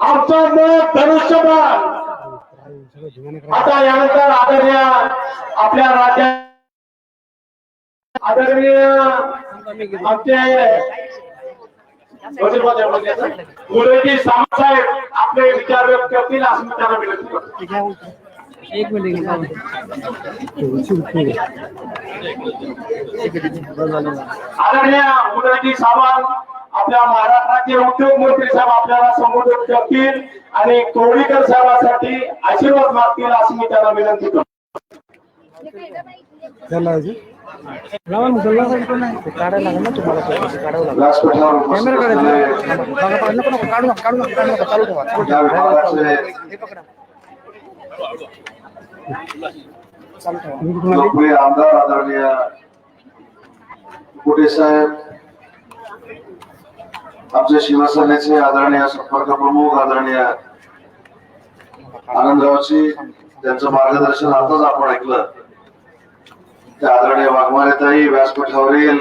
आमचा मत धनुष्यबाण. आता यानंतर आदरणीय आपल्या राज्यात आदरणीय आमचे मुरळी साहेब आपले विचार व्यक्त करतील असं मी त्यांना विनंती एक मिनिट आदरणीय मुरळी सावंत आपल्या महाराष्ट्राचे उद्योग मंत्री साहेब आपल्याला संबोधित करतील आणि कोळीकर साहेबांसाठी आशीर्वाद मागतील असं मी त्यांना विनंती करतो. आमदार आदरणीय कुटे साहेब? आमचे शिवसेनेचे आदरणीय संपर्क प्रमुख आदरणीय आनंदरावची त्यांचं मार्गदर्शन आताच आपण ऐकलं. त्या आदरणीय वाघमारेताई व्यासपीठावरील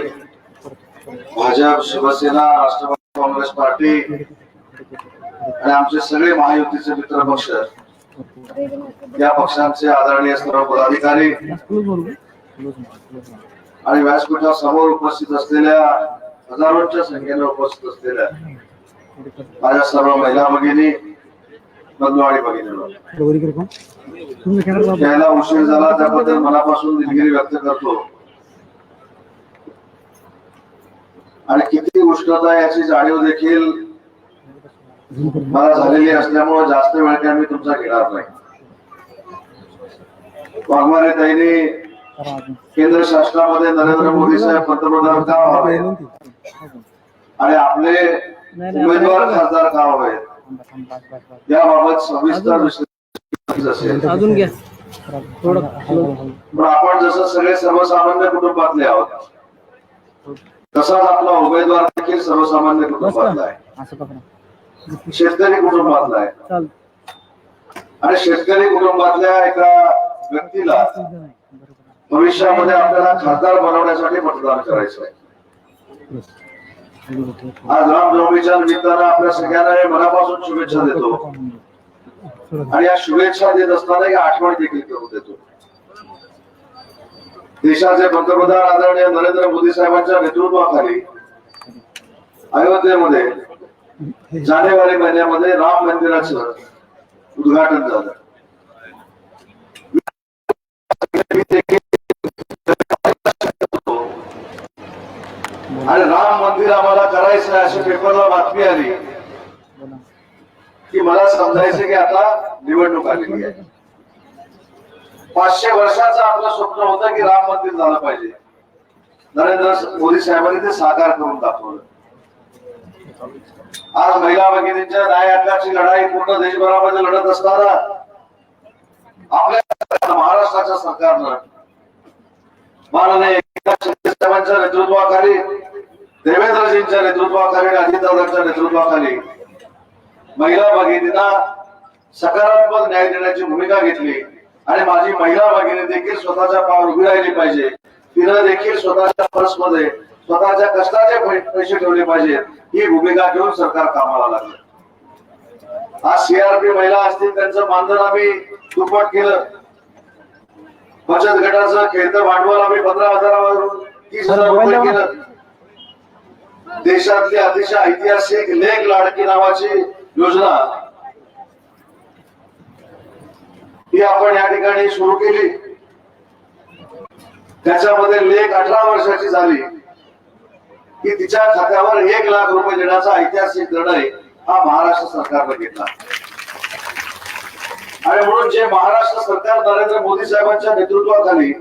भाजप शिवसेना राष्ट्रवादी काँग्रेस पार्टी आणि आमचे सगळे महायुतीचे मित्र पक्ष या पक्षांचे आदरणीय सर्व पदाधिकारी आणि व्यासपीठा समोर आणि व्यासपीठासमोर उपस्थित असलेल्या हजारोच्या संख्येने उपस्थित असलेल्या माझ्या सर्व महिला भगिनी बंधुवाडी आणि यायला उशीर झाला त्याबद्दल मनापासून दिलगिरी व्यक्त करतो. आणि किती उष्णता आहे याची जाणीव देखील मला झालेली असल्यामुळे जास्त वेळ काय मी तुमचा घेणार नाही. वाघमारे ताईने केंद्र शासनामध्ये नरेंद्र मोदी साहेब पंतप्रधान का व्हावे? आणि आपले उमेदवार खासदार का बस, याबाबत सविस्तर विश्लेषण. अजून घ्या. पण आपण जसं सगळे सर्वसामान्य कुटुंबातले आहोत तसाच आपला उमेदवार देखील सर्वसामान्य कुटुंबातला आहे. शेतकरी कुटुंबातला आहे. चाल. आणि शेतकरी कुटुंबातल्या एका व्यक्तीला भविष्यामध्ये आपल्याला खासदार बनवण्यासाठी मतदान करायचं आहे. आज रामनवमीच्या निमित्तानं आपल्या सगळ्यांना मनापासून शुभेच्छा देतो. आणि या शुभेच्छा देत असताना एक आठवण देखील करून देतो. देशाचे पंतप्रधान आदरणीय नरेंद्र मोदी साहेबांच्या नेतृत्वाखाली अयोध्येमध्ये जानेवारी महिन्यामध्ये राम मंदिराचं उद्घाटन झालं. मंदिर आम्हाला करायचं आहे अशी पेपरला बातमी आली. की मला समजायचं की आता निवडणूक आलेली आहे. पाचशे वर्षाचं आपलं स्वप्न होतं की राम मंदिर झालं पाहिजे. नरेंद्र मोदी साहेबांनी ते साकार करून दाखवलं. आज महिला भगिनींच्या न्याय हक्काची लढाई पूर्ण देशभरामध्ये लढत असताना आपल्या महाराष्ट्राच्या सरकारनं माननीय एकनाथ शिंदे साहेबांच्या नेतृत्वाखाली देवेंद्रजींच्या नेतृत्वाखाली आणि अजितदादांच्या नेतृत्वाखाली महिला भगिनींना सकारात्मक न्याय देण्याची भूमिका घेतली. आणि माझी महिला भगिनी देखील स्वतःच्या पायावर उभी राहिली पाहिजे. तिनं देखील स्वतःच्या पर्समध्ये स्वतःच्या कष्टाचे पैसे ठेवले पाहिजेत ही भूमिका घेऊन सरकार कामाला लागलं. आज सीआरपी महिला असतील त्यांचं मानधन आम्ही दुप्पट केलं. बचत गटाचं खेळतं भांडवल आम्ही पंधरा हजारावरून तीस हजार रुपये केलं. देशातली अतिशय ऐतिहासिक लेख लाडकी नावाची योजना ही आपण या ठिकाणी सुरू केली. त्याच्यामध्ये लेख अठरा वर्षाची झाली. की तिच्या खात्यावर एक लाख रुपये देण्याचा ऐतिहासिक निर्णय हा महाराष्ट्र सरकारने घेतला. आणि म्हणून जे महाराष्ट्र सरकार नरेंद्र मोदी साहेबांच्या नेतृत्वाखाली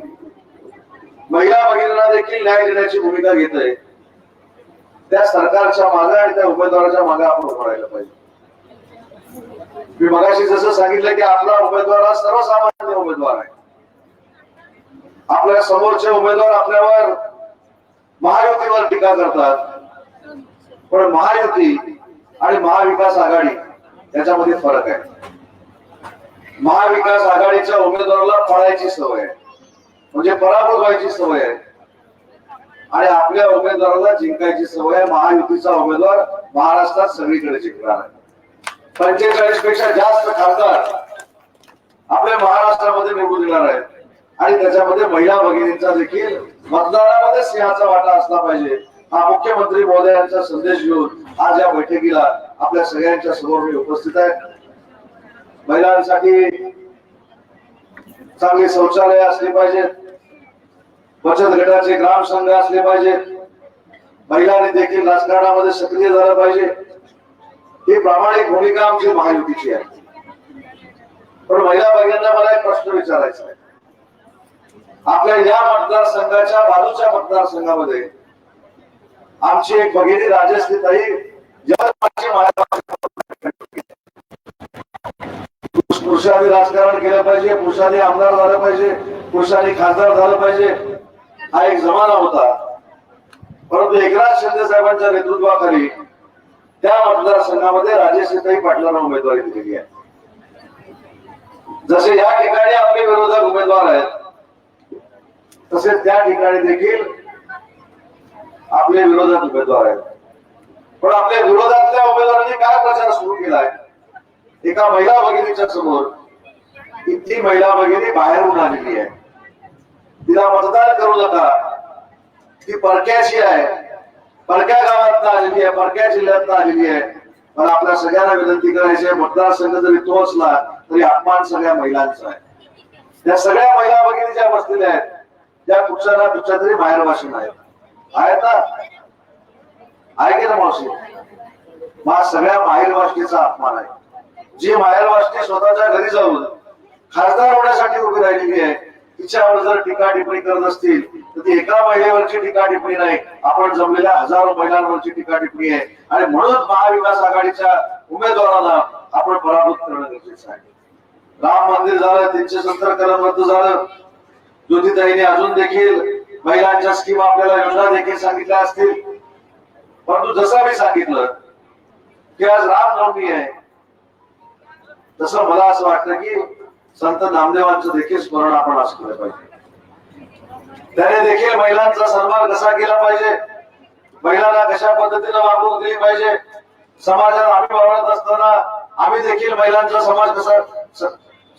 महिला भगिनींना देखील न्याय देण्याची भूमिका घेत आहे त्या सरकारच्या मागे आणि त्या उमेदवाराच्या मागे आपण उभं राहिलं पाहिजे. मी मगाशी जसं सांगितलं की आपला उमेदवार हा सर्वसामान्य उमेदवार आहे. आपल्या समोरचे उमेदवार आपल्यावर महायुतीवर टीका करतात. पण महायुती आणि महाविकास आघाडी याच्यामध्ये फरक आहे. महाविकास आघाडीच्या उमेदवाराला पळायची सवय आहे. म्हणजे पराभूत व्हायची सवय आहे. आणि आपल्या उमेदवाराला जिंकायची सवय महायुतीचा उमेदवार महाराष्ट्रात सगळीकडे जिंकणार आहे. पंचेचाळीसपेक्षा जास्त खासदार आपल्या महाराष्ट्रामध्ये निवडून येणार आहेत. आणि त्याच्यामध्ये महिला भगिनींचा देखील मतदारामध्ये सिंहाचा वाटा असला पाहिजे. हा मुख्यमंत्री महोदयांचा संदेश घेऊन आज या बैठकीला आपल्या सगळ्यांच्या समोर मी उपस्थित आहे. महिलांसाठी चांगली शौचालय असली पाहिजेत. बचत गटाचे ग्राम संघ असले पाहिजे. महिलांनी देखील राजकारणामध्ये सक्रिय झालं पाहिजे. ही प्रामाणिक भूमिका आमची महायुतीची आहे. पण महिला भगिनींना मला एक प्रश्न विचारायचा आहे. आपल्या या मतदारसंघाच्या बाजूच्या मतदारसंघामध्ये आमची एक भगिनी राजश्री ताई जगन्नाथची पुरुषांनी राजकारण केलं पाहिजे पुरुषांनी आमदार झालं पाहिजे पुरुषांनी खासदार झालं पाहिजे. हा एक जमाना होता. परंतु एकनाथ शिंदे साहेबांच्या नेतृत्वाखाली त्या मतदारसंघामध्ये राजेशताई पाटलांना उमेदवारी दिलेली आहे. जसे या ठिकाणी आपले विरोधक उमेदवार आहेत तसे त्या ठिकाणी देखील आपले विरोधक उमेदवार आहेत. पण आपल्या विरोधातल्या उमेदवारांनी काय प्रचार सुरू केलाय? एका महिला भगिनीच्या समोर इतकी महिला भगिनी बाहेरून आलेली आहे. तिला मतदान करू नका. ती परक्याशी आहे परक्या गावात आलेली आहे परक्या जिल्ह्यात आलेली आहे. पण आपल्या सगळ्यांना विनंती करायची आहे मतदारसंघ जरी तो असला तरी अपमान सगळ्या महिलांचा आहे. त्या सगळ्या महिला भगिनी ज्या बसलेल्या आहेत त्या कुठच्या ना कुठच्या तरी बाहेर भाषण आहेत. आहेत ना? आहे की ना मावशी? मा हा सगळ्या माहेर वाष्टीचा अपमान आहे. जी माहेर वाष्टी स्वतःच्या घरी जाऊन खासदार होण्यासाठी उभी राहिलेली आहे तिच्यावर जर टीका टिप्पणी करत असतील तर ती एका महिलेवरची टीका टिप्पणी नाही. आपण जमलेल्या हजारो महिलांवरची टीका टिप्पणी आहे. आणि म्हणून महाविकास आघाडीच्या उमेदवारांना आपण पराभूत करणं गरजेचं आहे. राम मंदिर झालं तीनशे सत्तर कलम रद्द झालं. ज्योतिताईने अजून देखील महिलांच्या स्कीम आपल्याला योजना देखील सांगितल्या असतील. परंतु जसं मी सांगितलं की आज रामनवमी आहे. तसं मला असं वाटतं की संत नामदेवांचं देखील स्मरण आपण आज केलं पाहिजे. त्याने देखील महिलांचा सन्मान कसा केला पाहिजे? महिलांना कशा पद्धतीने वागणूक दिली पाहिजे? समाजात आम्ही वावरत असताना आम्ही देखील महिलांचा समाज कसा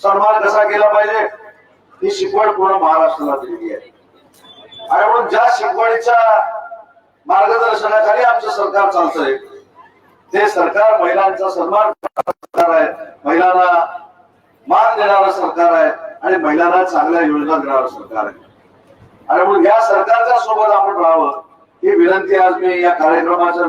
सन्मान कसा केला पाहिजे? ही शिकवण पूर्ण महाराष्ट्राला दिलेली आहे. आणि म्हणून ज्या शिकवणीच्या मार्गदर्शनाखाली आमचं सरकार चालतंय ते सरकार महिलांचा सन्मान करणार आहे. महिलांना मान देणारं सरकार आहे आणि महिलांना चांगल्या योजना देणारं सरकार आहे. आणि म्हणून या सरकारच्या सोबत आपण राहावं ही विनंती आज मी या कार्यक्रमाच्या